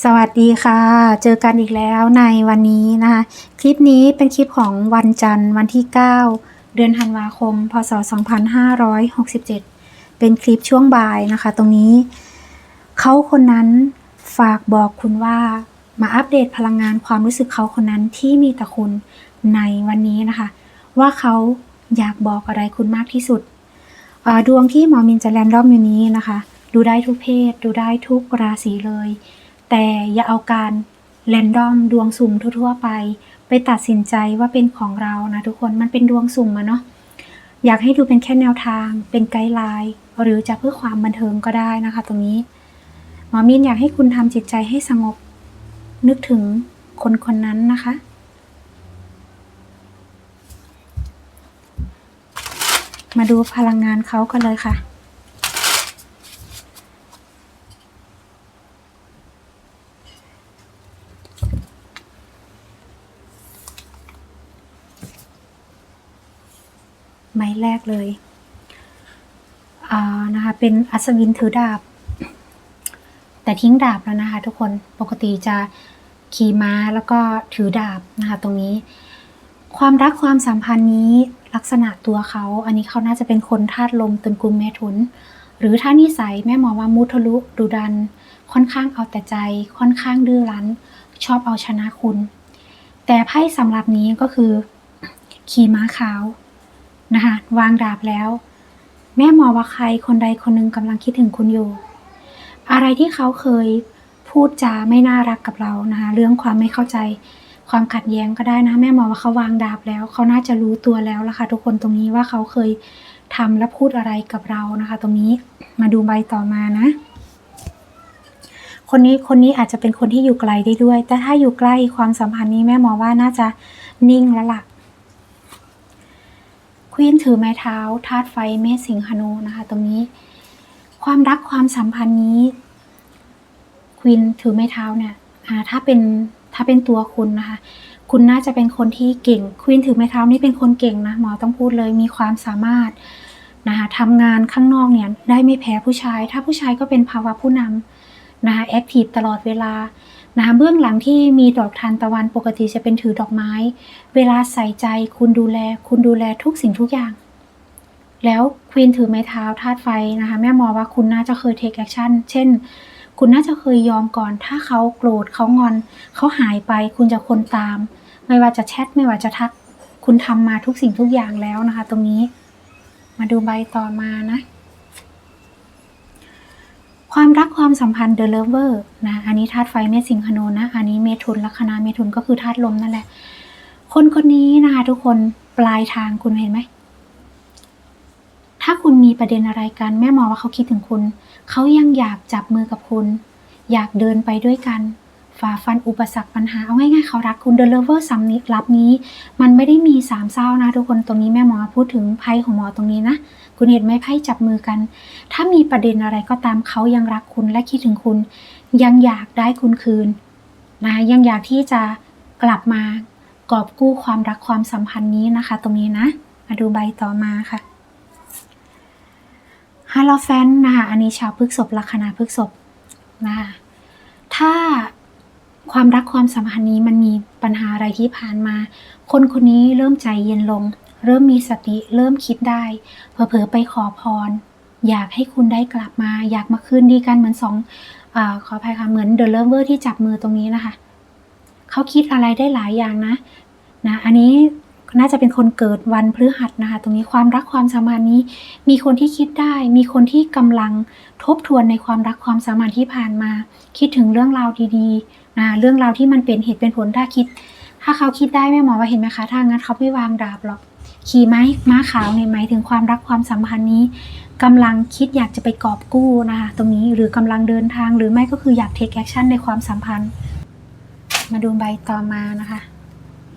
สวัสดีค่ะ เจอกันอีกแล้วในวันนี้นะคะ คลิปนี้เป็นคลิปของวันจันทร์วันที่ 9 เดือนธันวาคม พศ 2567 เป็นคลิปช่วงบ่ายนะคะ ตรงนี้ เขาคนนั้นฝากบอกคุณว่ามาอัปเดตพลังงานความรู้สึกเขาคนนั้นที่มีต่อคุณในวันนี้นะคะ ว่าเขาอยากบอกอะไรคุณมากที่สุด ดวงที่หมอมินจะแรนดอมอยู่นี้นะคะ ดูได้ทุกเพศ ดูได้ทุกราศีเลย แต่อย่าเอาการแรนดอมดวงสุ่มทั่วๆไป ไปตัดสินใจว่าเป็นของเรานะทุกคนมันเป็นดวงสุ่มอะเนาะอยากให้ดูเป็นแค่แนวทาง เป็นไกด์ไลน์หรือจะเพื่อความบันเทิงก็ได้นะคะ ตรงนี้หมอมินอยากให้คุณทำจิตใจให้สงบ นึกถึงคนคนนั้นนะคะมาดูพลังงานเขากันเลยค่ะ แรกเลยนะคะเป็นอัศวินถือดาบ แต่ทิ้งดาบแล้วนะคะ ทุกคนปกติจะขี่ม้าแล้วก็ถือดาบนะคะตรงนี้ ความรักความสัมพันธ์นี้ลักษณะตัวเขา อันนี้เขาน่าจะเป็นคนธาตุลมตนกุมเมถุน หรือถ้านิสัยแม่หมอว่ามุทะลุดุดัน ค่อนข้างเอาแต่ใจ ค่อนข้างดื้อรั้น ชอบเอาชนะคุณ แต่ไพ่สำหรับนี้ก็คือ ขี่ม้าขาว นะคะวางดาบแล้ว แม่หมอว่าใครคนใดคนหนึ่งกำลังคิดถึงคุณอยู่ อะไรที่เขาเคยพูดจาไม่น่ารักกับเรานะคะเรื่องความไม่เข้าใจความขัดแย้งก็ได้นะแม่หมอว่าเขาวางดาบแล้ว เขาน่าจะรู้ตัวแล้วล่ะค่ะทุกคนตรงนี้ว่าเขาเคยทำและพูดอะไรกับเรานะคะ ตรงนี้มาดูใบต่อมานะ คนนี้คนนี้อาจจะเป็นคนที่อยู่ไกลได้ด้วย แต่ถ้าอยู่ใกล้ความสัมพันธ์นี้แม่หมอว่าน่าจะนิ่งแล้วล่ะ ควีนถือไม้เท้าธาตุไฟเมษสิงหนูนะคะตรงนี้ ความรักความสัมพันธ์นี้ควีนถือไม้เท้าเนี่ยถ้าเป็นถ้าเป็นตัวคุณนะคะ คุณน่าจะเป็นคนที่เก่งควีนถือไม้เท้านี่เป็นคนเก่งนะหมอต้องพูดเลยมีความสามารถนะคะทำงานข้างนอกเนี่ยได้ไม่แพ้ผู้ชาย ถ้าผู้ชายก็เป็นภาวะผู้นำนะคะแอคทีฟตลอดเวลา นะคะเบื้องหลังที่มีดอกทานตะวันปกติจะเป็นถือดอกไม้ เวลาใส่ใจคุณดูแล คุณดูแลทุกสิ่งทุกอย่าง แล้วควีนถือไม้เท้าธาตุไฟนะคะแม่มองว่าคุณน่าจะเคยเทคแอคชั่นเช่น คุณน่าจะเคยยอมก่อน ถ้าเขาโกรธเขางอนเขาหายไปคุณจะคนตาม ไม่ว่าจะแชทไม่ว่าจะทัก คุณทำมาทุกสิ่งทุกอย่างแล้วนะคะ ตรงนี้ มาดูใบต่อมานะ ความรักความสัมพันธ์ The Lover นะอันนี้ธาตุไฟเมษสิงหนนะอันนี้เมถุนลัคนาเมถุนก็คือธาตุลมนั่นแหละ คนคนนี้นะคะทุกคนปลายทางคุณเห็นไหมถ้าคุณมีประเด็นอะไรกัน แม่มองว่าเขาคิดถึงคุณ เขายังอยากจับมือกับคุณ อยากเดินไปด้วยกันฝ่าฟันอุปสรรคปัญหาเอาง่ายๆเขารักคุณ The Lover สำนิรับนี้ มันไม่ได้มีสามเศร้านะทุกคนตรงนี้แม่หมอพูดถึงไพ่ของหมอตรงนี้นะ คุณเห็นไหมไพ่จับมือกัน ถ้ามีประเด็นอะไรก็ตามเขายังรักคุณและคิดถึงคุณ ยังอยากได้คุณคืนนะยังอยากที่จะกลับมากอบกู้ความรักความสัมพันธ์นี้นะคะ ตรงนี้นะ มาดูใบต่อมาค่ะฮาโลแฟนนะคะอันนี้ชาวพฤกษภลัคนาพฤกษภนะคะถ้าความรักความสัมพันธ์นี้มันมีปัญหาอะไรที่ผ่านมา คนคนนี้เริ่มใจเย็นลง เริ่มมีสติเริ่มคิดได้เผลอๆไปขอพร อยากให้คุณได้กลับมา อยากมาคืนดีกันเหมือนสองอขออภัยค่ะเหมือนเดอะเลเวอร์ที่จับมือตรงนี้นะคะเขาคิดอะไรได้หลายอย่างนะนะอันนี้น่าจะเป็นคนเกิดวันพฤหัสนะคะ ตรงนี้ความรักความสัมพันธ์นี้ มีคนที่คิดได้ มีคนที่กำลังทบทวนในความรักความสัมพันธ์ที่ผ่านมา คิดถึงเรื่องราวดีๆนะเรื่องราวที่มันเป็นเหตุเป็นผลถ้าคิด ถ้าเขาคิดได้แม่หมอว่าเห็นไหมคะถ้างั้นเขาไม่วางดาบหรอก ขี่ไม้ม้าขาวเนี่ยหมายถึงความรักความสัมพันธ์นี้กำลังคิดอยากจะไปกอบกู้นะคะ ตรงนี้หรือกำลังเดินทางหรือไม่ก็คืออยากเทคแอคชั่นในความสัมพันธ์ มาดูใบต่อมานะคะ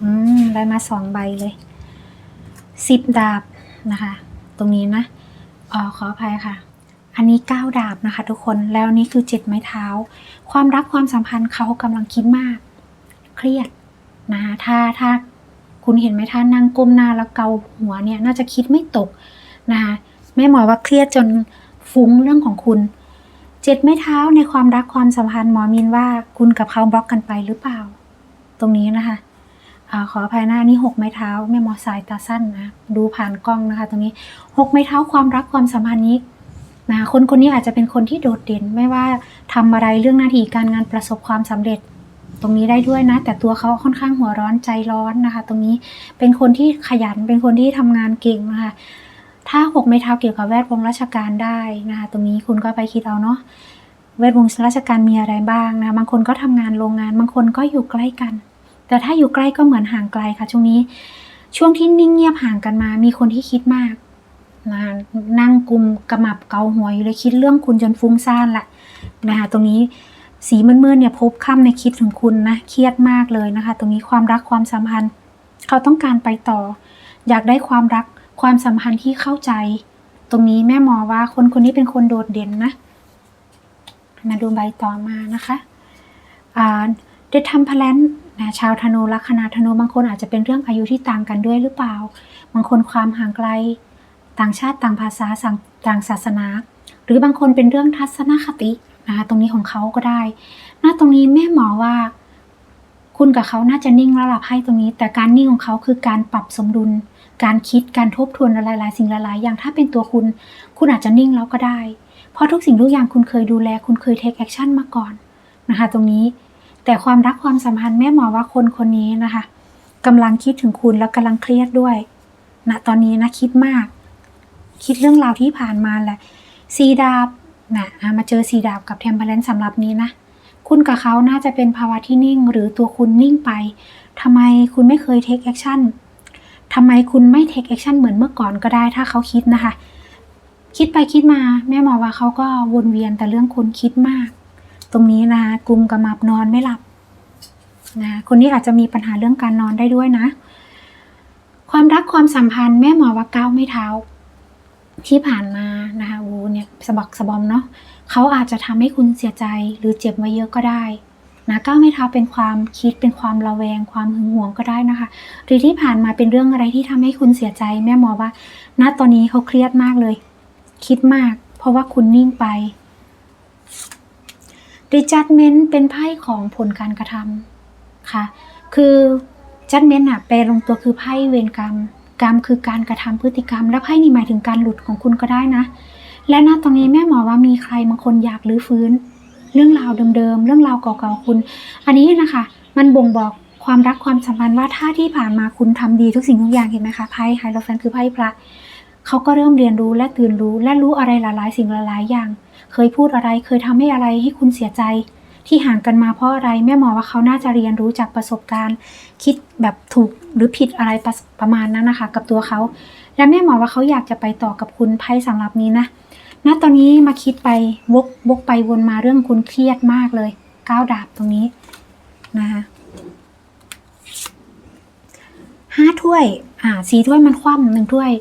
อืมได้มาสองใบเลยสิบดาบนะคะ ตรงนี้นะเออขออภัยค่ะ อันนี้เก้าดาบนะคะ ทุกคนแล้วนี่คือเจ็ดไม้เท้า ความรักความสัมพันธ์เขากำลังคิดมาก เครียดนะคะถ้าถ้า คุณเห็นไหมท่านั่งก้มหน้าแล้วเกาหัวเนี่ยน่าจะคิดไม่ตกนะคะแม่หมอว่าเครียดจนฟุ้งเรื่องของคุณเจ็ดไม้เท้าในความรักความสัมพันธ์หมอมินว่าคุณกับเขาบล็อกกันไปหรือเปล่า ตรงนี้นะคะอขออภัยหน้านี่หกไม้เท้าแม่หมอสายตาสั้นนะดูผ่านกล้องนะคะ ตรงนี้หกไม้เท้าความรักความสัมพันธ์นี้นะคนคนนี้อาจจะเป็นคนที่โดดเด่นไม่ว่าทำอะไรเรื่องหน้าที่การงานประสบความสำเร็จ ตรงนี้ได้ด้วยนะ แต่ตัวเขาค่อนข้างหัวร้อนใจร้อนนะคะ ตรงนี้เป็นคนที่ขยันเป็นคนที่ทำงานเก่งนะคะถ้าหกไม้เท้าเกี่ยวกับแวดวงราชการได้นะคะตรงนี้คุณก็ไปคิดเอาเนาะแวดวงราชการมีอะไรบ้างนะบางคนก็ทำงานโรงงาน บางคนก็อยู่ใกล้กัน แต่ถ้าอยู่ใกล้ก็เหมือนห่างไกลค่ะช่วงนี้ ช่วงที่นิ่งเงียบห่างกันมา มีคนที่คิดมากนะนั่งกุมกระมับเกาหัวอยู่เลยคิดเรื่องคุณจนฟุ้งซ่านละนะคะตรงนี้ สีมืดๆเนี่ยพบค่ำในคิดถึงคุณนะเครียดมากเลยนะคะ ตรงนี้ความรักความสัมพันธ์ เขาต้องการไปต่อ อยากได้ความรักความสัมพันธ์ที่เข้าใจ ตรงนี้แม่หมอว่าคนคนนี้เป็นคนโดดเด่นนะ มาดูใบต่อมานะคะอ่าได้ทำพลันนะชาวธนูลัคนาธนูบางคนอาจจะเป็นเรื่องอายุที่ต่างกันด้วยหรือเปล่า บางคนความห่างไกล ต่างชาติต่างภาษาต่างศาสนา หรือบางคนเป็นเรื่องทัศนคติ นะคะตรงนี้ของเขาก็ได้หน้าตรงนี้แม่หมอว่า คุณกับเขาน่าจะนิ่งแล้วล่ะไพ่ตรงนี้ แต่การนิ่งของเขาคือการปรับสมดุล การคิดการทบทวนหลายๆสิ่งหลายๆอย่างถ้าเป็นตัวคุณ คุณอาจจะนิ่งแล้วก็ได้ เพราะทุกสิ่งทุกอย่างคุณเคยดูแล คุณเคยเทคแอคชั่นมาก่อนนะคะตรงนี้แต่ความรักความสัมพันธ์แม่หมอว่าคนคนนี้นะคะกำลังคิดถึงคุณแล้วกำลังเครียดด้วยณตอนนี้นะคิดมาก คิดเรื่องราวที่ผ่านมาแหละซีดาบ นะมาเจอซีดาบกับเทมเพลนสำหรับนี้นะ คุณกับเขาน่าจะเป็นภาวะที่นิ่ง หรือตัวคุณนิ่งไปทำไมคุณไม่เคยเทคแอคชั่นทำไมคุณไม่เทคแอคชั่นเหมือนเมื่อก่อนก็ได้ถ้าเขาคิดนะคะ คิดไปคิดมาแม่หมอว่าเขาก็วนเวียนแต่เรื่องคุณคิดมาก ตรงนี้นะคะกลุ่มกระมับนอนไม่หลับนะคนนี้อาจจะมีปัญหาเรื่องการนอนได้ด้วยนะ ความรักความสัมพันธ์แม่หมอว่าก้าวไม่เท้าที่ผ่านมานะคะ เนี่ยสะบักสะบอมเนาะเขาอาจจะทำให้คุณเสียใจหรือเจ็บมาเยอะก็ได้นะก้าวไม่เท้าเป็นความคิดเป็นความระแวง ความหึงหวงก็ได้นะคะ หรือที่ผ่านมาเป็นเรื่องอะไรที่ทำให้คุณเสียใจ แม่หมอว่าณตอนนี้เขาเครียดมากเลย คิดมาก เพราะว่าคุณนิ่งไป The Judgment เป็นไพ่ของผลการกระทำค่ะ คือ Judgment อะแปลลงตัวคือไพ่เวรกรรม กรรมคือการกระทำพฤติกรรม และไพ่นี่หมายถึงการหลุดของคุณก็ได้นะ และณตอนนี้แม่หมอว่ามีใครบางคนอยากรื้อฟื้น เรื่องราวเดิมๆ เรื่องราวเก่าๆคุณ อันนี้นะคะ มันบ่งบอกความรักความสัมพันธ์ว่าถ้าที่ผ่านมาคุณทำดีทุกสิ่งทุกอย่างเห็นไหมคะไพ่ไฮโลแฟนคือไพ่พระเขาก็เริ่มเรียนรู้และตื่นรู้และรู้อะไรหลายๆ สิ่งหลายๆอย่าง เคยพูดอะไรเคยทำให้อะไรให้คุณเสียใจ ที่ห่างกันมาเพราะอะไรแม่หมอว่าเขาน่าจะเรียนรู้จากประสบการณ์ คิดแบบถูกหรือผิดอะไรประประมาณนั้นนะคะ กับตัวเขา และแม่หมอว่าเขาอยากจะไปต่อกับคุณไพ่สำหรับนี้นะ ณตอนนี้มาคิดไปวกวกไปวนมาเรื่องคุณเครียดมากเลยก้าวดาบตรงนี้นะคะห้าถ้วย อ่าสีถ้วยมันคว่ำหนึ่งถ้วย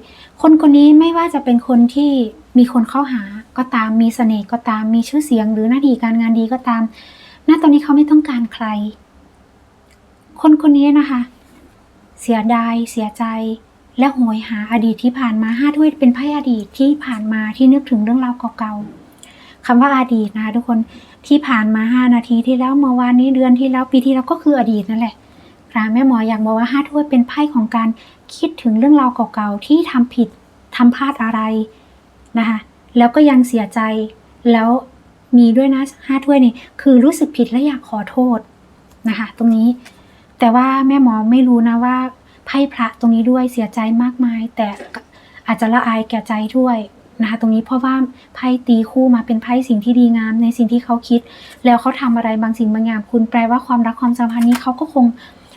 คนคนนี้ไม่ว่าจะเป็นคนที่มีคนเข้าหาก็ตามมีเสน่ห์ก็ตามมีชื่อเสียงหรือหน้าที่การงานดีก็ตาม ณตอนนี้เขาไม่ต้องการใคร คนคนนี้นะคะ เสียดายเสียใจ และโหยหาอดีตที่ผ่านมาห้าถ้วยเป็นไพ่อดีตที่ผ่านมาที่นึกถึงเรื่องราวเก่าๆคำว่าอดีตนะคะทุกคนที่ผ่านมาห้านาทีที่แล้วเมื่อวานนี้เดือนที่แล้วปีที่แล้วก็คืออดีตนั่นแหละพระแม่หมออยากบอกว่าห้าถ้วยเป็นไพ่ของการคิดถึงเรื่องราวเก่าๆที่ทำผิดทำพลาดอะไรนะคะแล้วก็ยังเสียใจแล้วมีด้วยนะห้าถ้วยนี่คือรู้สึกผิดและอยากขอโทษนะคะ ตรงนี้แต่ว่าแม่หมอไม่รู้นะว่า ไพ่พระตรงนี้ด้วยเสียใจมากมาย แต่อาจจะละอายแก่ใจด้วยนะคะตรงนี้เพราะว่าไพ่ตีคู่มาเป็นไพ่สิ่งที่ดีงามในสิ่งที่เขาคิด แล้วเขาทำอะไรบางสิ่งบางอย่างคุณแปลว่าความรักความสัมพันธ์นี้เขาก็คง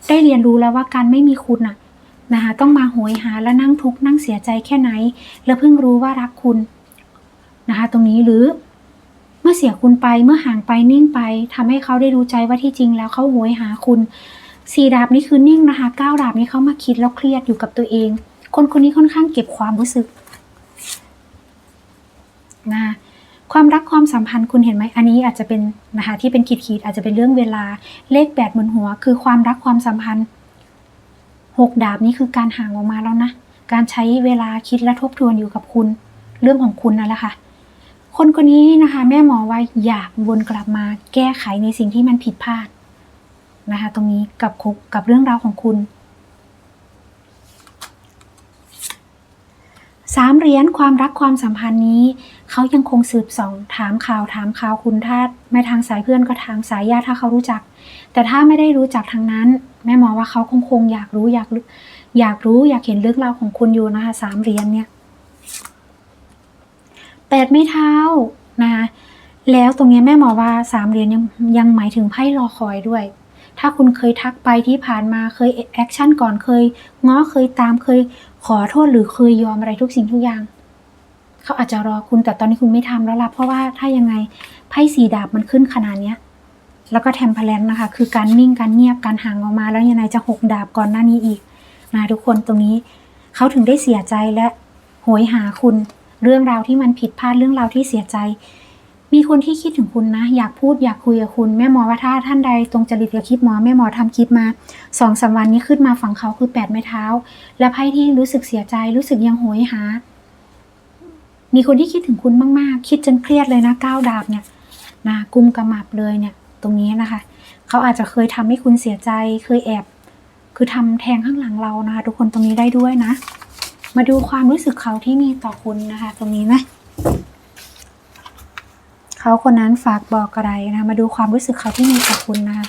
ได้เรียนรู้แล้วว่าการไม่มีคุณน่ะนะคะต้องมาโหยหาและนั่งทุกข์นั่งเสียใจแค่ไหน แล้วเพิ่งรู้ว่ารักคุณนะคะตรงนี้หรือเมื่อเสียคุณไปเมื่อห่างไปนิ่งไปทำให้เขาได้รู้ใจว่าที่จริงแล้วเขาโหยหาคุณ สี่ดาบนี่คือนิ่งนะคะเก้าดาบนี่เขามาคิดแล้วเครียดอยู่กับตัวเอง คนคนนี้ค่อนข้างเก็บความรู้สึกนะความรักความสัมพันธ์คุณเห็นไหมอันนี้อาจจะเป็นนะคะที่เป็นขีดขีดอาจจะเป็นเรื่องเวลาเลขแปดบนหัว คือความรักความสัมพันธ์หกดาบนี่คือการห่างออกมาแล้วนะการใช้เวลาคิดและทบทวนอยู่กับคุณ เรื่องของคุณนั่นแหละค่ะคนคนนี้นะคะ แม่หมอว่าอยากวนกลับมาแก้ไขในสิ่งที่มันผิดพลาด นะคะ ตรงนี้กับคุกกับเรื่องราวของคุณสามเหรียญความรักความสัมพันธ์นี้ เขายังคงสืบสองถามข่าวถามข่าวคุณถ้าไม่ทางสายเพื่อนก็ทางสายญาติถ้าเขารู้จัก แต่ถ้าไม่ได้รู้จักทางนั้น แม่หมอว่าเขาคงคงอยากรู้อยากรู้อยากรู้อยากเห็นเรื่องราวของคุณอยู่นะคะสามเหรียญเนี่ยแปดไม้เท้านะคะแล้วตรงนี้แม่หมอว่าสามเหรียญยังยังหมายถึงไพ่รอคอยด้วย ถ้าคุณเคยทักไปที่ผ่านมาเคยแอคชั่นก่อนเคยง้อเคยตามเคยขอโทษหรือเคยยอมอะไรทุกสิ่งทุกอย่าง เขาอาจจะรอคุณแต่ตอนนี้คุณไม่ทำแล้วล่ะเพราะว่าถ้ายังไงไพ่สีดาบมันขึ้นขนาดเนี้ยแล้วก็แทมเพลนนะคะ คือการนิ่งการเงียบการห่างออกมา แล้วยังไงจะหกดาบก่อนหน้านี้อีกนะทุกคนตรงนี้เขาถึงได้เสียใจและโหยหาคุณเรื่องราวที่มันผิดพลาดเรื่องราวที่เสียใจ มีคนที่คิดถึงคุณนะ อยากพูดอยากคุยกับคุณแม่หมอว่าถ้าท่านใดตรงจริตกับคลิปหมอแม่หมอทำคลิปมาสองสามวันนี้ขึ้นมาฝั่งเขาคือแปดไม้เท้า และไพ่ที่รู้สึกเสียใจรู้สึกยังโหยหา มีคนที่คิดถึงคุณมาก ๆ คิดจนเครียดเลยนะก้าวดาบเนี่ยนะกุมกระหมับเลยเนี่ย ตรงนี้นะคะ เขาอาจจะเคยทำให้คุณเสียใจเคยแอบ คือทำแทงข้างหลังเรานะคะ ทุกคนตรงนี้ได้ด้วยนะ มาดูความรู้สึกเขาที่มีต่อคุณนะคะ ตรงนี้นะ เขาคนนั้นฝากบอกอะไรนะ มาดูความรู้สึกเขาที่มีต่อคุณนะคะ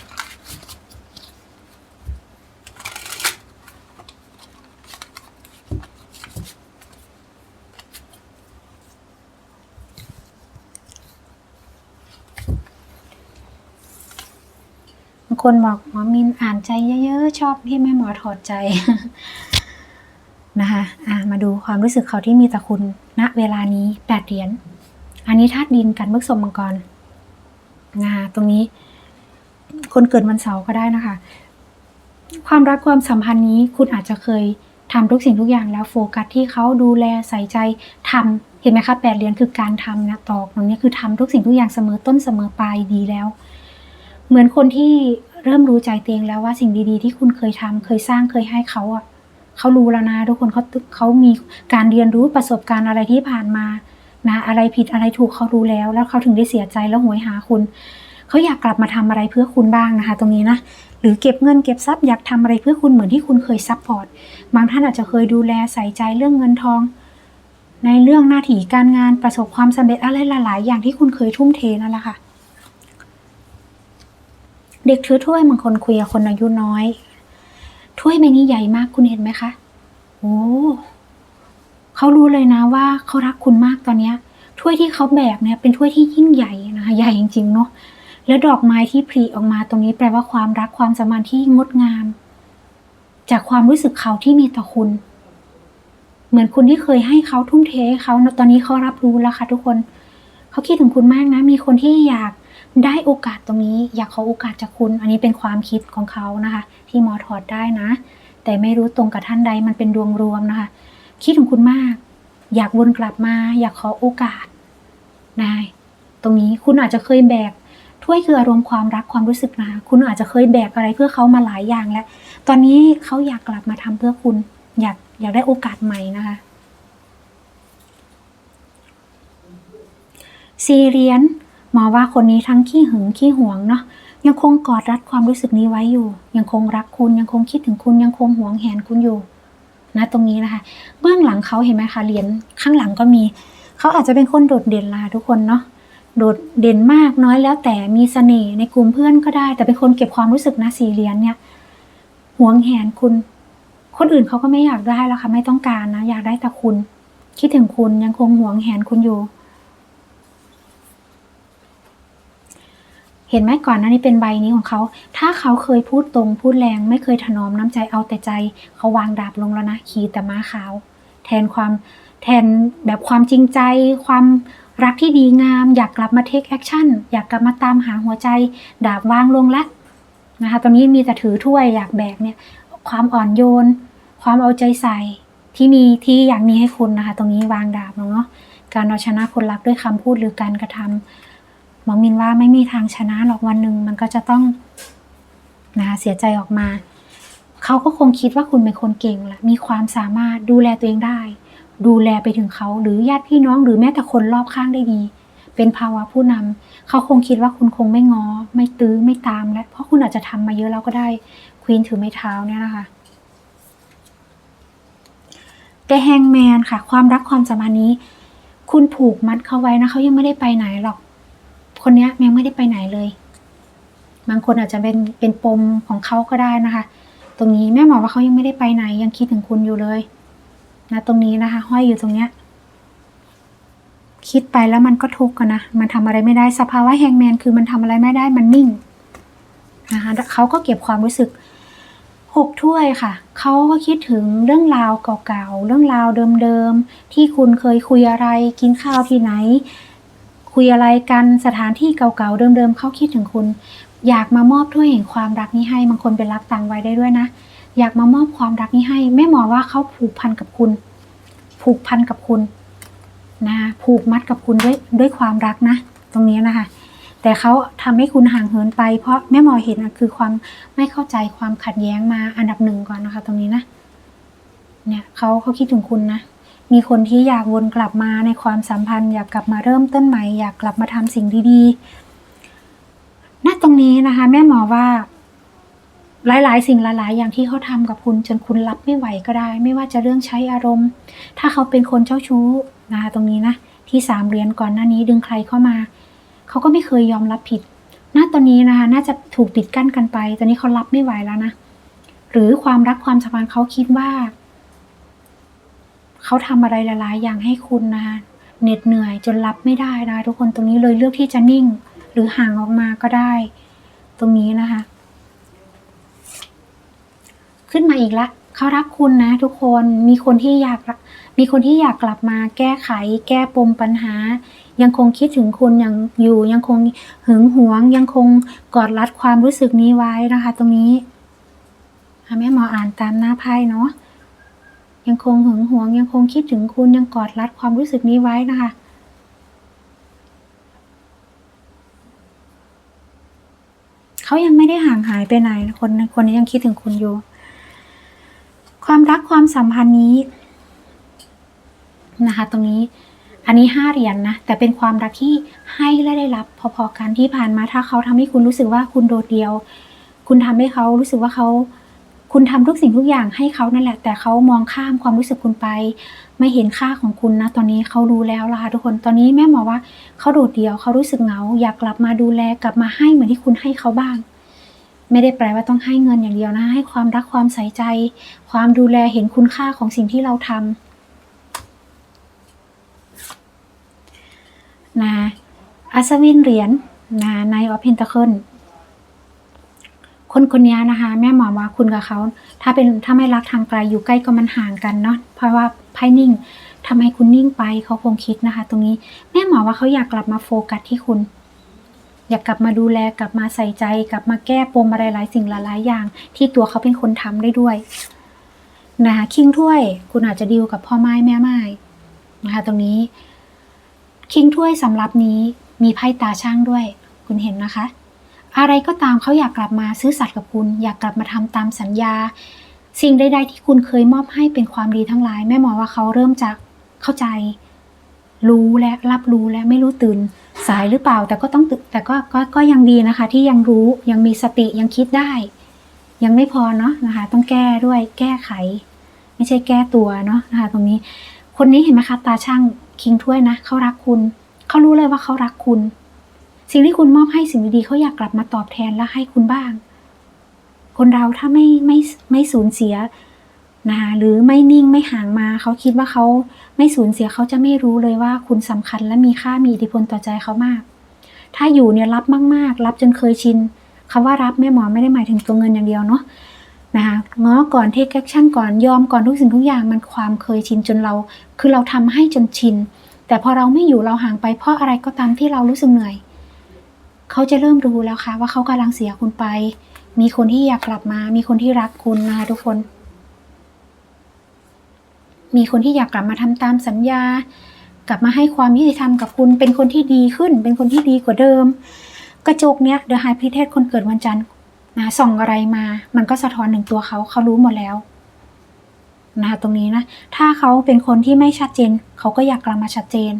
บางคนบอกหมอมินอ่านใจเยอะๆ ชอบที่แม่หมอถอดใจนะคะ อะ มาดูความรู้สึกเขาที่มีต่อคุณณเวลานี้แปดเหรียญ อันนี้ธาตุดินกันมื่อสมมังกรนะคะตรงนี้ คนเกิดวันเสาร์ก็ได้นะคะ ความรักความสัมพันธ์นี้คุณอาจจะเคยทำทุกสิ่งทุกอย่างแล้วโฟกัสที่เขาดูแลใส่ใจทำเห็นไหมคะแปดเหรียญคือการทำนะตอกตรงนี้คือทำทุกสิ่งทุกอย่างเสมอต้นเสมอปลายดีแล้ว เหมือนคนที่เริ่มรู้ใจเตียงแล้วว่าสิ่งดีๆ ที่คุณเคยทำเคยสร้างเคยให้เขาอะเขารู้แล้วนะทุกคนเขาเขามีการเรียนรู้ประสบการณ์อะไรที่ผ่านมา นะ อะไรผิดอะไรถูกเขารู้แล้ว แล้วเขาถึงได้เสียใจแล้วหวยหาคุณ เขาอยากกลับมาทำอะไรเพื่อคุณบ้างนะคะ ตรงนี้นะ หรือเก็บเงินเก็บทรัพย์อยากทำอะไรเพื่อคุณเหมือนที่คุณเคยซัพพอร์ต บางท่านอาจจะเคยดูแลใส่ใจเรื่องเงินทอง ในเรื่องหน้าที่การงานประสบความสำเร็จอะไรหลายๆ อย่างที่คุณเคยทุ่มเทนั่นแหละค่ะ เด็กถือถ้วยบางคนคุยกับคนอายุน้อย ถ้วยใบนี้ใหญ่มากคุณเห็นไหมคะ โอ้ เขารู้เลยนะว่าเขารักคุณมากตอนเนี้ยถ้วยที่เขาแบกเนี่ยเป็นถ้วยที่ยิ่งใหญ่นะคะใหญ่จริงๆเนาะแล้วดอกไม้ที่ผลิออกมาตรงนี้แปลว่าความรักความสัมพันธ์ที่งดงาม จากความรู้สึกเขาที่มีต่อคุณ เหมือนคุณที่เคยให้เขาทุ่มเทให้เขาตอนนี้เขารับรู้แล้วค่ะ ทุกคนเขาคิดถึงคุณมากนะ มีคนที่อยากได้โอกาสตรงนี้ อยากขอโอกาสจากคุณ อันนี้เป็นความคิดของเขานะคะ ที่หมอถอดได้นะ แต่ไม่รู้ตรงกับท่านใดมันเป็นดวงรวมนะคะ คิดถึงคุณมาก อยากวนกลับมา อยากขอโอกาสนะตรงนี้คุณอาจจะเคยแบกถ้วยคืออารมณ์ความรักความรู้สึกนะคะคุณอาจจะเคยแบกอะไรเพื่อเขามาหลายอย่างแล้ว ตอนนี้เขาอยากกลับมาทำเพื่อคุณ อยากอยากได้โอกาสใหม่นะคะซีเรียนหมอว่าคนนี้ทั้งขี้หึงขี้หวงเนาะยังคงกอดรัดความรู้สึกนี้ไว้อยู่ ยังคงรักคุณยังคงคิดถึงคุณยังคงหวงแหนคุณอยู่ นะตรงนี้นะคะ เบื้องหลังเขาเห็นไหมคะเหรียญข้างหลังก็มี เขาอาจจะเป็นคนโดดเด่นล่ะทุกคนเนาะโดดเด่นมากน้อยแล้วแต่มีเสน่ห์ในกลุ่มเพื่อนก็ได้ แต่เป็นคนเก็บความรู้สึกนะสี่เหรียญเนี่ยหวงแหนคุณ คนอื่นเขาก็ไม่อยากได้แล้วค่ะไม่ต้องการนะ อยากได้แต่คุณ คิดถึงคุณยังคงหวงแหนคุณอยู่ เห็นไหมก่อนหน้านี้เป็นใบนี้ของเขา ถ้าเขาเคยพูดตรงพูดแรงไม่เคยถนอมน้ำใจเอาแต่ใจ เขาวางดาบลงแล้วนะขี่แต่ม้าขาว แทนความแทนแบบความจริงใจ ความรักที่ดีงาม อยากกลับมาเทคแอคชั่นอยากกลับมาตามหาหัวใจ ดาบวางลงแล้วนะคะตอนนี้มีแต่ถือถ้วยอยากแบกเนี่ย ความอ่อนโยน ความเอาใจใส่ที่มีที่อยากมีให้คุณนะคะ ตรงนี้วางดาบลงเนาะการเอาชนะคนรักด้วยคำพูดหรือการกระทำห มองมินว่าไม่มีทางชนะหรอกวันหนึ่งมันก็จะต้องนะคะเสียใจออกมา เขาก็คงคิดว่าคุณเป็นคนเก่งและมีความสามารถดูแลตัวเองได้ ดูแลไปถึงเขาหรือญาติพี่น้องหรือแม้แต่คนรอบข้างได้ดี เป็นภาวะผู้นำเขาคงคิดว่าคุณคงไม่งอ ไม่ตื้อไม่ตามแล้วเพราะคุณอาจจะทำมาเยอะแล้วก็ได้ควีนถือไม้เท้าเนี่ยนะคะแต่แฮงแมนค่ะ ความรักความสัมพันธ์นี้ คุณผูกมัดเขาไว้นะเขายังไม่ได้ไปไหนหรอก คนเนี้ยยังไม่ได้ไปไหนเลย บางคนอาจจะเป็นเป็นปมของเขาก็ได้นะคะ ตรงนี้แม่หมอว่าเขายังไม่ได้ไปไหน ยังคิดถึงคุณอยู่เลยนะตรงนี้นะคะ ห้อยอยู่ตรงเนี้ย คิดไปแล้วมันก็ทุกข์กันนะมันทำอะไรไม่ได้สภาวะแฮงแมนคือมันทำอะไรไม่ได้มันนิ่งนะคะเขาก็เก็บความรู้สึกหกถ้วยค่ะ เขาก็คิดถึงเรื่องราวเก่าๆ เรื่องราวเดิมๆ ที่คุณเคยคุยอะไร กินข้าวที่ไหน คุยอะไรกันสถานที่เก่าๆเดิมๆเขาคิดถึงคุณ อยากมามอบถ้วยแห่งความรักนี้ให้บางคนเป็นรักต่างวัยได้ด้วยนะ อยากมามอบความรักนี้ให้แม่หมอว่าเขาผูกพันกับคุณ ผูกพันกับคุณนะคะผูกมัดกับคุณด้วยด้วยความรักนะ ตรงนี้นะคะ แต่เขาทำให้คุณห่างเหินไป เพราะแม่หมอเห็นนะคือความไม่เข้าใจความขัดแย้งมาอันดับหนึ่งก่อนนะคะ ตรงนี้นะ เนี่ยเขาเขาคิดถึงคุณนะ มีคนที่อยากวนกลับมาในความสัมพันธ์ อยากกลับมาเริ่มต้นใหม่ อยากกลับมาทำสิ่งดีๆ ณ ตรงนี้นะคะ แม่หมอว่า หลายๆ สิ่งหลายๆ อย่างที่เขาทำกับคุณจนคุณรับไม่ไหวก็ได้ ไม่ว่าจะเรื่องใช้อารมณ์ ถ้าเขาเป็นคนเจ้าชู้นะคะตรงนี้นะ ที่สามเรียญก่อนหน้านี้ดึงใครเข้ามา เขาก็ไม่เคยยอมรับผิด ณ ตอนนี้นะคะ น่าจะถูกปิดกั้นกันไป ตอนนี้เขารับไม่ไหวแล้วนะ หรือความรักความสัมพันธ์เขาคิดว่า เขาทำอะไรหลายๆอย่างให้คุณนะคะเหน็ดเหนื่อยจนรับไม่ได้นะทุกคนตรงนี้เลยเลือกที่จะนิ่ง หรือห่างออกมาก็ได้ ตรงนี้นะคะ ขึ้นมาอีกละเขารักคุณนะ ทุกคนมีคนที่อยากมีคนที่อยากกลับมาแก้ไข แก้ปมปัญหา ยังคงคิดถึงคุณยังอยู่ยังคงหึงหวง ยังคงกอดรัดความรู้สึกนี้ไว้นะคะ ตรงนี้อะแม่หมออ่านตามหน้าไพ่เนาะ ยังคงหึงหวง ยังคงคิดถึงคุณยังกอดรัดความรู้สึกนี้ไว้นะคะ เขายังไม่ได้ห่างหายไปไหนคนคนนี้ยังคิดถึงคุณอยู่ ความรักความสัมพันธ์นี้นะคะ ตรงนี้อันนี้ห้าเหรียญนนะแต่เป็นความรักที่ให้และได้รับพอๆกันที่ผ่านมาถ้าเขาทำให้คุณรู้สึกว่าคุณโดดเดี่ยว คุณทำให้เขารู้สึกว่าเขา คุณทำทุกสิ่งทุกอย่างให้เขานั่นแหละ แต่เขามองข้ามความรู้สึกคุณไป ไม่เห็นค่าของคุณนะ ตอนนี้เขารู้แล้วล่ะค่ะทุกคน ตอนนี้แม่หมอว่าเขาโดดเดี่ยวเขารู้สึกเหงา อยากกลับมาดูแลกลับมาให้เหมือนที่คุณให้เขาบ้าง ไม่ได้แปลว่าต้องให้เงินอย่างเดียวนะ ให้ความรักความใส่ใจ ความดูแลเห็นคุณค่าของสิ่งที่เราทำนะอัศวินเหรียญนะในออฟเพนตะเคิล คนคนนี้นะคะ แม่หมอว่าคุณกับเขา ถ้าเป็นถ้าไม่รักทางไกลอยู่ใกล้ก็มันห่างกันเนาะเพราะว่าไพ่นิ่งทำไมคุณนิ่งไปเขาคงคิดนะคะ ตรงนี้แม่หมอว่าเขาอยากกลับมาโฟกัสที่คุณ อยากกลับมาดูแลกลับมาใส่ใจ กลับมาแก้ปมอะไรหลายสิ่งหลายๆอย่าง ที่ตัวเขาเป็นคนทำได้ด้วยนะคะคิงถ้วย คุณอาจจะดีลกับพ่อไม้แม่ไม้นะคะตรงนี้คิงถ้วยสำหรับนี้มีไพ่ตาช่างด้วย คุณเห็นนะคะ อะไรก็ตามเขาอยากกลับมาซื้อสัตย์กับคุณ อยากกลับมาทำตามสัญญา สิ่งใด ๆ ที่คุณเคยมอบให้เป็นความดีทั้งหลาย แม่หมอว่าเขาเริ่มจะเข้าใจ รู้และรับรู้และไม่รู้ตื่น สายหรือเปล่า แต่ก็ต้องแต่ก็ก็ก็ยังดีนะคะ ที่ยังรู้ยังมีสติยังคิดได้ ยังไม่พอเนาะนะคะ ต้องแก้ด้วยแก้ไข ไม่ใช่แก้ตัวเนาะนะคะ ตรงนี้ คนนี้เห็นไหมคะตาช่างคิงถ้วยนะเขารักคุณเขารู้เลยว่าเขารักคุณ สิ่งที่คุณมอบให้สิ่งดีๆเขาอยากกลับมาตอบแทนและให้คุณบ้าง คนเราถ้าไม่ไม่ไม่สูญเสียนะคะหรือไม่นิ่งไม่ห่างมา เขาคิดว่าเขาไม่สูญเสียเขาจะไม่รู้เลยว่าคุณสำคัญและมีค่ามีอิทธิพลต่อใจเขามาก ถ้าอยู่เนี่ยรับมาก ๆ รับจนเคยชินคำว่ารับแม่หมอไม่ได้หมายถึงตัวเงินอย่างเดียวเนาะนะคะง้อก่อนเทคแอคชั่นก่อนยอมก่อนทุกสิ่งทุกอย่างมันความเคยชินจนเรา คือเราทำให้จนชิน แต่พอเราไม่อยู่เราห่างไปเพราะอะไรก็ตามที่เรารู้สึกเหนื่อย เขาจะเริ่มรู้แล้วค่ะ ว่าเขากำลังเสียคุณไป มีคนที่อยากกลับมา มีคนที่รักคุณนะคะทุกคน มีคนที่อยากกลับมาทำตามสัญญา กลับมาให้ความยุติธรรมกับคุณ เป็นคนที่ดีขึ้น เป็นคนที่ดีกว่าเดิม กระจกเนี้ยเดอะไฮพิเทสคนเกิดวันจันทร์นะส่องอะไรมา มันก็สะท้อนถึงตัวเขา เขารู้หมดแล้วนะคะตรงนี้นะ ถ้าเขาเป็นคนที่ไม่ชัดเจน เขาก็อยากกลับมาชัดเจน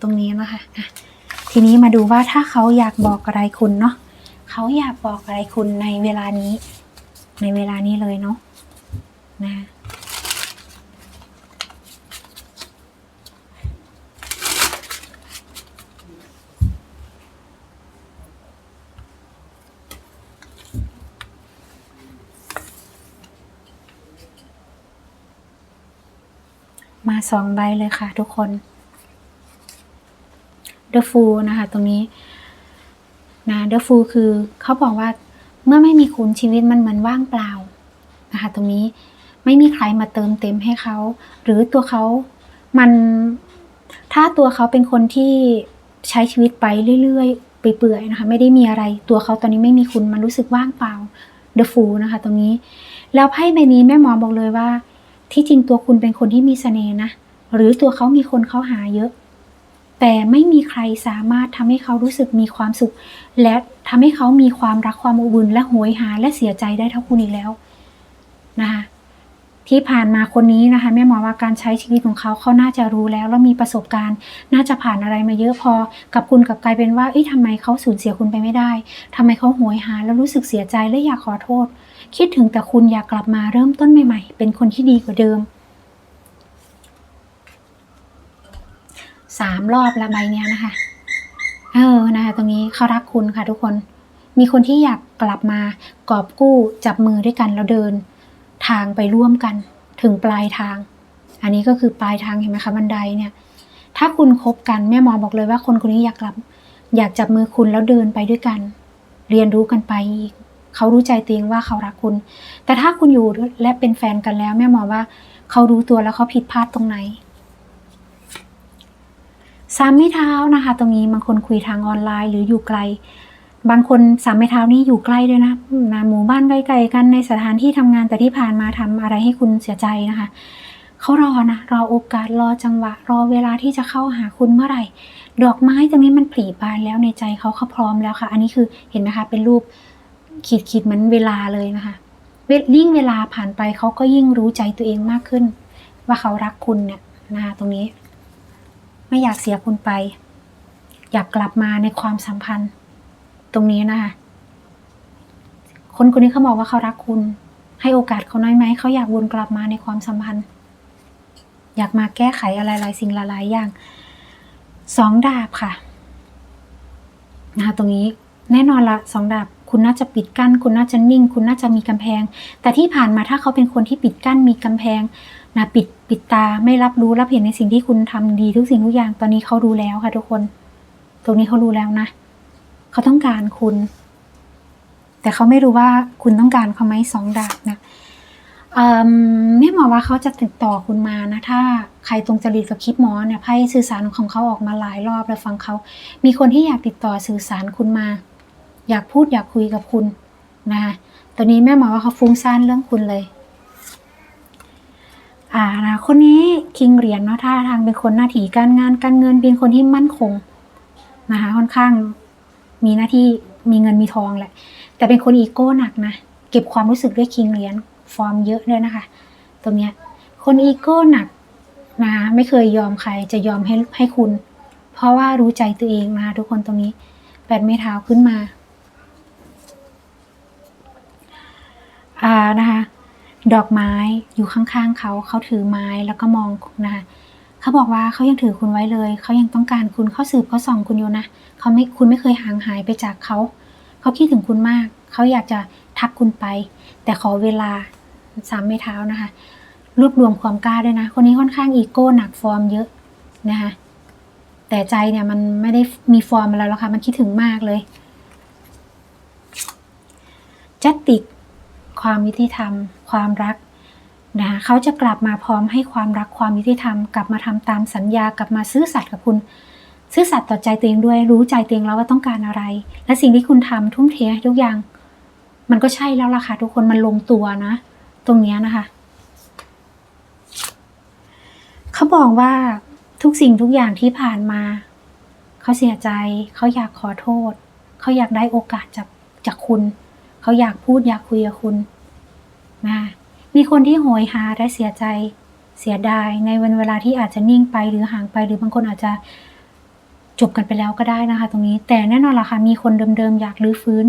ตรงนี้นะคะอะ ทีนี้มาดูว่าถ้าเขาอยากบอกอะไรคุณเนาะเขาอยากบอกอะไรคุณในเวลานี้ ในเวลานี้เลยเนาะนะมาสองใบเลยค่ะทุกคน The Fool นะคะ ตรงนี้นะ The Fool คือเขาบอกว่าเมื่อไม่มีคุณชีวิตมันเหมือนว่างเปล่านะคะ ตรงนี้ไม่มีใครมาเติมเต็มให้เขา หรือตัวเขามันถ้าตัวเขาเป็นคนที่ใช้ชีวิตไปเรื่อยๆไปเปื่อยนะคะ ไม่ได้มีอะไร ตัวเขาตอนนี้ไม่มีคุณมันรู้สึกว่างเปล่า The Fool นะคะ ตรงนี้ แล้วไพ่ใบนี้แม่หมอบอกเลยว่า ที่จริงตัวคุณเป็นคนที่มีเสน่ห์นะ หรือตัวเขามีคนเข้าหาเยอะ แต่ไม่มีใครสามารถทำให้เขารู้สึกมีความสุข และทำให้เขามีความรักความอบอุ่นและโหยหาและเสียใจได้เท่าคุณอีกแล้วนะคะที่ผ่านมาคนนี้นะคะแม่หมอว่าการใช้ชีวิตของเขาเขาน่าจะรู้แล้วแล้วมีประสบการณ์ น่าจะผ่านอะไรมาเยอะพอ กับคุณกับกลายเป็นว่าเอ้ยทำไมเขาสูญเสียคุณไปไม่ได้ทำไมเขาโหยหาแล้วรู้สึกเสียใจและอยากขอโทษ คิดถึงแต่คุณอยากกลับมาเริ่มต้นใหม่ ๆ เป็นคนที่ดีกว่าเดิม สามรอบละใบเนี้ยนะคะ เออนะคะตรงนี้เขารักคุณค่ะทุกคน มีคนที่อยากกลับมากอบกู้จับมือด้วยกันแล้วเดิน ทางไปร่วมกัน ถึงปลายทาง อันนี้ก็คือปลายทางเห็นไหมคะบันไดเนี่ย ถ้าคุณคบกันแม่หมอบอกเลยว่าคนคนนี้อยากกลับ อยากจับมือคุณแล้วเดินไปด้วยกัน เรียนรู้กันไปอีกเขารู้ใจตัวเองว่าเขารักคุณ แต่ถ้าคุณอยู่และเป็นแฟนกันแล้ว แม่หมอว่าเขารู้ตัวแล้วเขาผิดพลาดตรงไหน สามไม้เท้านะคะ ตรงนี้บางคนคุยทางออนไลน์หรืออยู่ไกล บางคนสามไม้เท้านี่อยู่ใกล้ด้วยนะนะหมู่บ้านใกล้ๆกันในสถานที่ทำงานแต่ที่ผ่านมาทำอะไรให้คุณเสียใจนะคะเขารอนะรอโอกาสรอจังหวะ รอเวลาที่จะเข้าหาคุณเมื่อไหร่ ดอกไม้ตรงนี้มันผลิบานแล้วในใจเขาเขาพร้อมแล้วค่ะ อันนี้คือเห็นไหมคะเป็นรูปขีดขีดๆเหมือนเวลาเลยนะคะยิ่งเวลาผ่านไปเขาก็ยิ่งรู้ใจตัวเองมากขึ้น ว่าเขารักคุณเนี่ยนะคะตรงนี้ ไม่อยากเสียคุณไป อยากกลับมาในความสัมพันธ์ ตรงนี้นะคะคนคนนี้เขาบอกว่าเขารักคุณ ให้โอกาสเขาน้อยไหมเขาอยากวนกลับมาในความสัมพันธ์ อยากมาแก้ไขอะไรหลายสิ่งหลายอย่างสองดาบค่ะนะคะตรงนี้แน่นอนละสองดาบคุณน่าจะปิดกั้น คุณน่าจะนิ่ง คุณน่าจะมีกำแพง แต่ที่ผ่านมาถ้าเขาเป็นคนที่ปิดกั้นมีกำแพง นะปิดปิดตาไม่รับรู้รับเห็นในสิ่งที่คุณทำดีทุกสิ่งทุกอย่างตอนนี้เขารู้แล้วค่ะทุกคน ตรงนี้เขารู้แล้วนะเขาต้องการคุณ แต่เขาไม่รู้ว่าคุณต้องการเขาไหมสองดาบนะเอ่อแม่หมอว่าเขาจะติดต่อคุณมานะ ถ้าใครตรงจริตกับคลิปหมอเนี่ยไพ่สื่อสารของเขาออกมาหลายรอบแล้วฟังเขา มีคนที่อยากติดต่อสื่อสารคุณมา อยากพูดอยากคุยกับคุณนะคะตอนนี้แม่หมอว่าเขาฟุ้งซ่านเรื่องคุณเลย อ่านะคนนี้คิงเหรียญเนาะท่าทางเป็นคนหน้าที่การงานการเงินเป็นคนที่มั่นคงนะคะค่อนข้างมีหน้าที่มีเงินมีทองแหละ แต่เป็นคนอีโก้หนักนะเก็บความรู้สึกด้วยคิงเหรียญฟอร์มเยอะด้วยนะคะ ตรงเนี้ยคนอีโก้หนักนะคะไม่เคยยอมใครจะยอมให้ให้คุณ เพราะว่ารู้ใจตัวเองนะคะทุกคนตรงนี้แปดไม้เท้าขึ้นมาอ่านะคะ ดอกไม้อยู่ข้างๆเขาเขาถือไม้แล้วก็มองนะคะเขาบอกว่าเขายังถือคุณไว้เลยเขายังต้องการคุณเขาสืบเขาส่องคุณอยู่นะเขาไม่คุณไม่เคยห่างหายไปจากเขาเขาคิดถึงคุณมากเขาอยากจะทักคุณไป แต่ขอเวลาสามไม้เท้านะคะ รวบรวมความกล้าด้วยนะ คนนี้ค่อนข้างอีโก้หนักฟอร์มเยอะนะคะแต่ใจเนี่ยมันไม่ได้มีฟอร์มอะไรแล้วค่ะมันคิดถึงมากเลยจัตติก ความยุติธรรม ความรักนะคะเขาจะกลับมาพร้อมให้ความรักความยุติธรรม กลับมาทำตามสัญญากลับมาซื่อสัตย์กับคุณ ซื่อสัตย์ต่อใจตัวเองด้วย รู้ใจตัวเองแล้วว่าต้องการอะไร และสิ่งที่คุณทำทุ่มเททุกอย่าง มันก็ใช่แล้วล่ะค่ะทุกคนมันลงตัวนะ ตรงเนี้ยนะคะเขาบอกว่าทุกสิ่งทุกอย่างที่ผ่านมา เขาเสียใจ เขาอยากขอโทษ เขาอยากได้โอกาสจากจากคุณ เขาอยากพูดอยากคุยกับคุณนะมีคนที่โหยหาและเสียใจเสียดายในวันเวลาที่อาจจะนิ่งไปหรือห่างไปหรือบางคนอาจจะจบกันไปแล้วก็ได้นะคะ ตรงนี้ แต่แน่นอนล่ะค่ะมีคนเดิมๆอยากรื้อฟื้น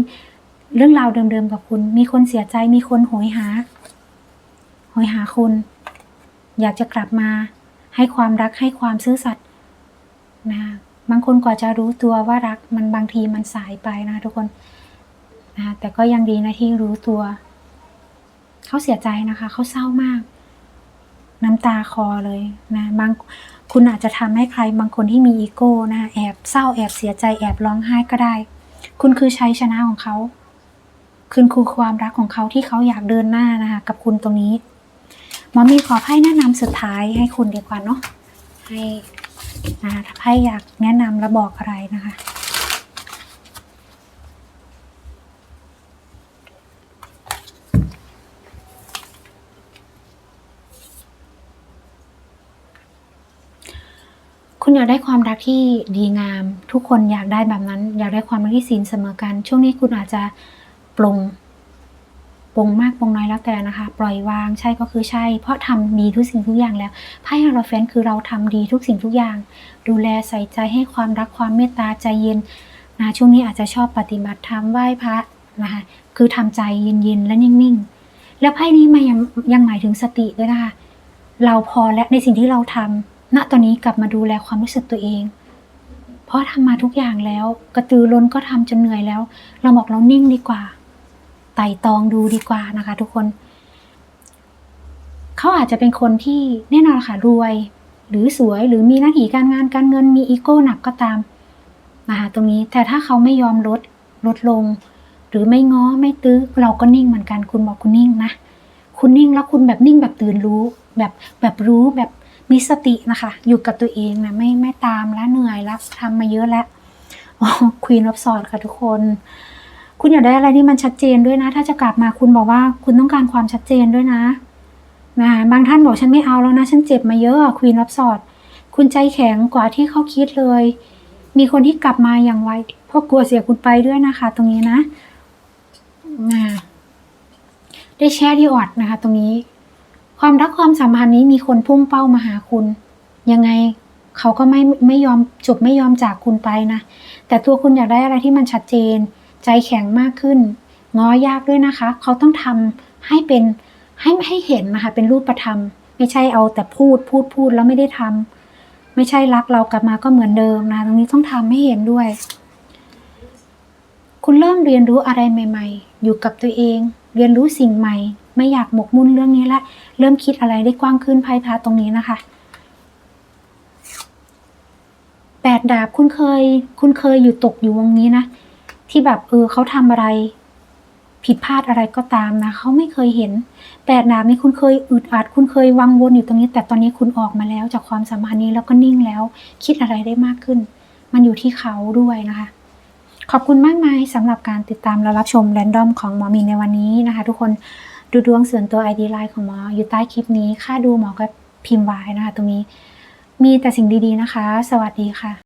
เรื่องราวเดิมๆกับคุณ มีคนเสียใจมีคนโหยหาโหยหาคุณ อยากจะกลับมา ให้ความรักให้ความซื่อสัตย์นะคะบางคนกว่าจะรู้ตัวว่ารักมันบางทีมันสายไปนะคะทุกคน นะคะแต่ก็ยังดีนะที่รู้ตัว เขาเสียใจนะคะ เขาเศร้ามาก น้ำตาคอเลยนะบางคุณอาจจะทำให้ใครบางคนที่มีอีโก้นะแอบเศร้าแอบเสียใจแอบร้องไห้ก็ได้ คุณคือชัยชนะของเขาคุณคือความรักของเขาที่เขาอยากเดินหน้านะคะ กับคุณตรงนี้หมอมีขอไพ่แนะนำสุดท้ายให้คุณดีกว่าเนาะให้อ่าถ้าไพ่อยากแนะนำและบอกอะไรนะคะ คุณอยากได้ความรักที่ดีงาม ทุกคนอยากได้แบบนั้น อยากได้ความรักที่ศีลเสมอกัน ช่วงนี้คุณอาจจะปลงปลงมากปลงน้อยแล้วแต่นะคะ ปล่อยวางใช่ก็คือใช่ เพราะทำดีทุกสิ่งทุกอย่างแล้วไพ่ฮาโรแฟนคือเราทำดีทุกสิ่งทุกอย่าง ดูแลใส่ใจให้ความรักความเมตตาใจเย็นนะช่วงนี้อาจจะชอบปฏิบัติธรรมไหว้พระนะคะคือทำใจเย็นๆและนิ่งๆแล้วไพ่นี้มายังยังหมายถึงสติด้วยนะคะเราพอและในสิ่งที่เราทำ ณตอนนี้กลับมาดูแลความรู้สึกตัวเอง เพราะทำมาทุกอย่างแล้ว กระตือร้นก็ทำจนเหนื่อยแล้ว เราบอกเรานิ่งดีกว่า ไต่ตองดูดีกว่านะคะ ทุกคน เขาอาจจะเป็นคนที่แน่นอนค่ะรวย หรือสวยหรือมีหน้าที่การงานการเงินมีอีโก้หนักก็ตามนะคะตรงนี้แต่ถ้าเขาไม่ยอมลดลดลง หรือไม่ง้อไม่ตื้อเราก็นิ่งเหมือนกันคุณบอกคุณนิ่งนะคุณนิ่งแล้วคุณแบบนิ่งแบบตื่นรู้ แบบแบบรู้แบบ มีสตินะคะ อยู่กับตัวเองนะไม่ไม่ตามแล้วเหนื่อยแล้วทำมาเยอะแล้วควีนรับสอดค่ะทุกคน คุณอยากได้อะไรที่มันชัดเจนด้วยนะ ถ้าจะกลับมาคุณบอกว่าคุณต้องการความชัดเจนด้วยนะนะบางท่านบอกฉันไม่เอาแล้วนะ ฉันเจ็บมาเยอะควีนรับสอดคุณใจแข็งกว่าที่เขาคิดเลย มีคนที่กลับมาอย่างไวเพราะกลัวเสียคุณไปด้วยนะคะ ตรงนี้นะอ่าได้แชร์ดีออดนะคะ ตรงนี้ ความรักความสัมพันธ์นี้มีคนพุ่งเป้ามาหาคุณ ยังไงเขาก็ไม่ไม่ยอมจบไม่ยอมจากคุณไปนะ แต่ตัวคุณอยากได้อะไรที่มันชัดเจน ใจแข็งมากขึ้น ง้อยากด้วยนะคะ เขาต้องทำให้เป็นให้ให้เห็นนะคะเป็นรูปธรรม ไม่ใช่เอาแต่พูดพูดพูดแล้วไม่ได้ทำไม่ใช่รักเรากลับมาก็เหมือนเดิมนะ ตรงนี้ต้องทำให้เห็นด้วย คุณเริ่มเรียนรู้อะไรใหม่ ๆ อยู่กับตัวเอง เรียนรู้สิ่งใหม่ ไม่อยากหมกมุ่นเรื่องนี้ละ เริ่มคิดอะไรได้กว้างขึ้นไพ่พาตรงนี้นะคะแปดดาบคุณเคย คุณเคยอยู่ตกอยู่วงนี้นะ ที่แบบเออเขาทำอะไร ผิดพลาดอะไรก็ตามนะเขาไม่เคยเห็นแปดดาบนี้คุณเคยอึดอัด คุณเคยวังวนอยู่ตรงนี้ แต่ตอนนี้คุณออกมาแล้วจากความสัมพันธ์นี้แล้วก็นิ่งแล้ว คิดอะไรได้มากขึ้น มันอยู่ที่เขาด้วยนะคะ ขอบคุณมากมายสำหรับการติดตามและรับชมแรนดอมของหมอมีในวันนี้นะคะ ทุกคน ดูดวงส่วนตัว ID ไลน์ของหมอ อยู่ใต้คลิปนี้ ค่าดูหมอก็พิมพ์ไว้นะคะตรงนี้ มีแต่สิ่งดีๆนะคะ สวัสดีค่ะ